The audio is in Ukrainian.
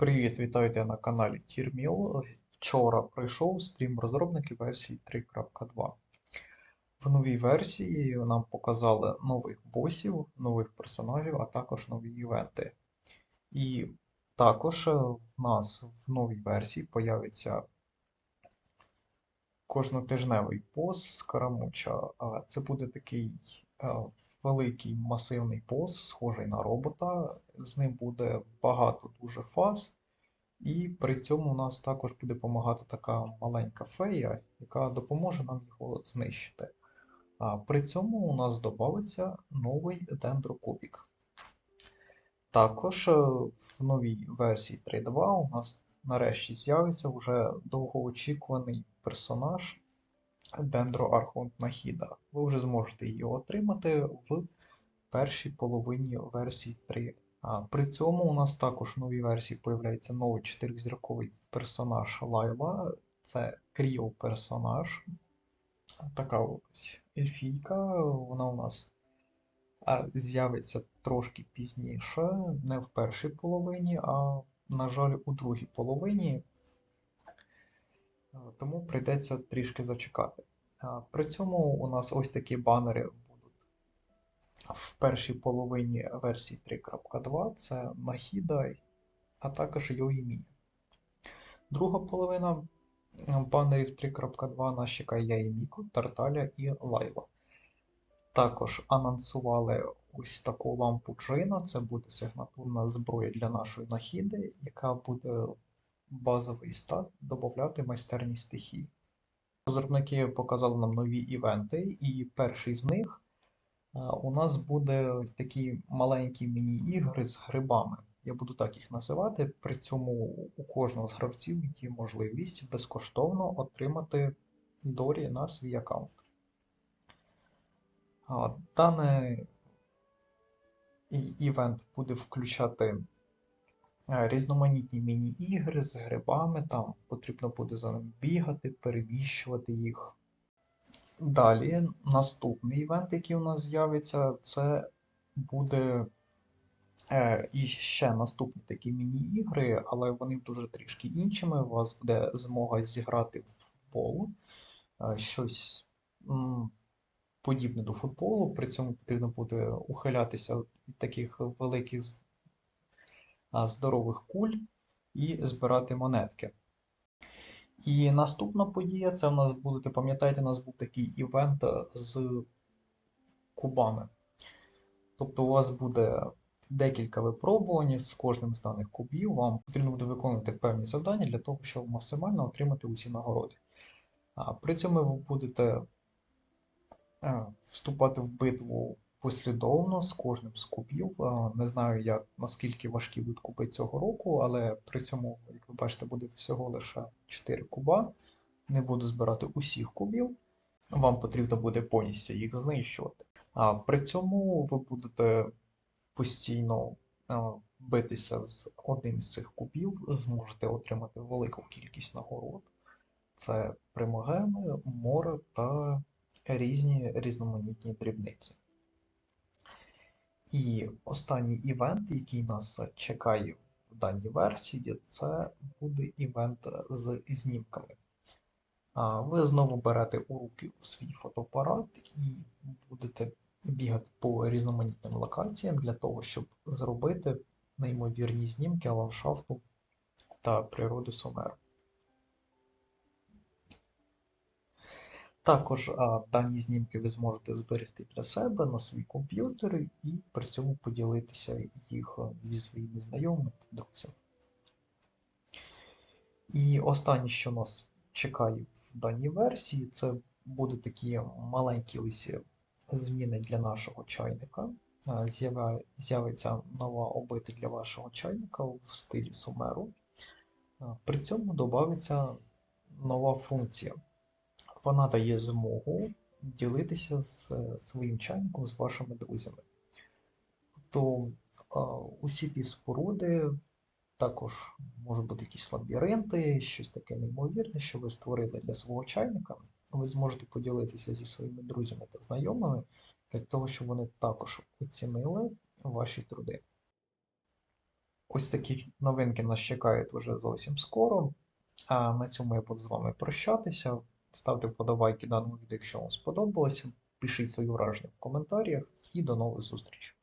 Привіт, вітаю на каналі Тірміл. Вчора пройшов стрім розробників версії 3.2. В новій версії нам показали нових босів, нових персонажів, а також нові івенти. І також е, в нас в новій версії появиться кожнотижневий бос з Карамуча. Це буде такий е, великий масивний бос, схожий на робота. З ним буде багато дуже фаз. І при цьому у нас також буде допомагати така маленька фея, яка допоможе нам його знищити. А при цьому у нас додається новий дендрокубік. Також е, в новій версії 3.2 у нас нарешті з'явиться вже довгоочікуваний персонаж Дендроархонт Нахіда. Ви вже зможете її отримати в першій половині версії 3. А при цьому у нас також в новій версії появляється новий чотиризірковий персонаж Лайла. Це кріо персонаж. Така ось ельфійка. Вона у нас з'явиться трошки пізніше, не в першій половині, а, на жаль, у другій половині. Е, Тому прийдеться трішки зачекати. При цьому у нас ось такі банери будуть в першій половині версії 3.2 це Нахіда, а також Йоїмі. Друга половина е, банерів 3.2 нас чекає Яїміко, Тарталя і Лайла. Також анонсували ось таку лампу Джина. Це буде сигнатурна зброя для нашої нахіди, яка буде базовий стат додати майстерні стихії. Розробники показали нам нові івенти, і перший з них е, у нас буде такі маленькі міні-ігри з грибами. Я буду так їх називати. При цьому у кожного з гравців є можливість безкоштовно отримати Дорі на свій аккаунт. А, Даний івент буде включати е, різноманітні міні-ігри з грибами, там потрібно буде за ним бігати, переміщувати їх. Далі, наступний івент, який у нас з'явиться, це буде е, і ще наступні такі міні-ігри, але вони дуже трішки іншими. У вас буде змога зіграти в футбол, е, щось м, подібне до футболу, при цьому потрібно буде ухилятися від таких великих здорових куль і збирати монетки. І наступна подія це у нас буде, пам'ятаєте, у нас був такий івент е, з кубами. Тобто у вас буде декілька випробувань з кожним з даних кубів. Вам потрібно буде виконувати певні завдання для того, щоб максимально отримати усі нагороди. При цьому ви будете е, вступати в битву послідовно з кожним з кубів. Не знаю, як, наскільки важкі будуть куби цього року, але при цьому, як ви бачите, буде всього лише 4 куба. Не буду збирати усіх кубів. Вам потрібно буде повністю їх знищувати. А при цьому ви будете постійно битися з одним з цих кубів, зможете отримати велику кількість нагород. Це примагеми, море та різні різноманітні дрібниці. І останній івент, який нас чекає в даній версії, це буде івент з знімками. Ви знову берете у руки свій фотоапарат і будете бігати по різноманітним локаціям для того, щоб зробити неймовірні знімки ландшафту та природи Сумеру. Також дані знімки ви зможете зберегти для себе на свій комп'ютер і при цьому поділитися їх зі своїми знайомими та друзями. І останнє, що нас чекає в даній версії, це буде такі маленькі ось зміни для нашого чайника. З'явиться нова обитель для вашого чайника в стилі Сумеру. При цьому додається нова функція. Вона дає змогу ділитися з своїм чайником з вашими друзями. Тобто усі ті споруди, також можуть бути якісь лабіринти, щось таке неймовірне, що ви створили для свого чайника. Ви зможете поділитися зі своїми друзями та знайомими для того, щоб вони також оцінили ваші труди. Ось такі новинки нас чекають уже зовсім скоро. А на цьому я буду з вами прощатися. Ставте вподобайки даному відео, якщо вам сподобалося. Пишіть свої враження в коментарях і до нових зустрічей.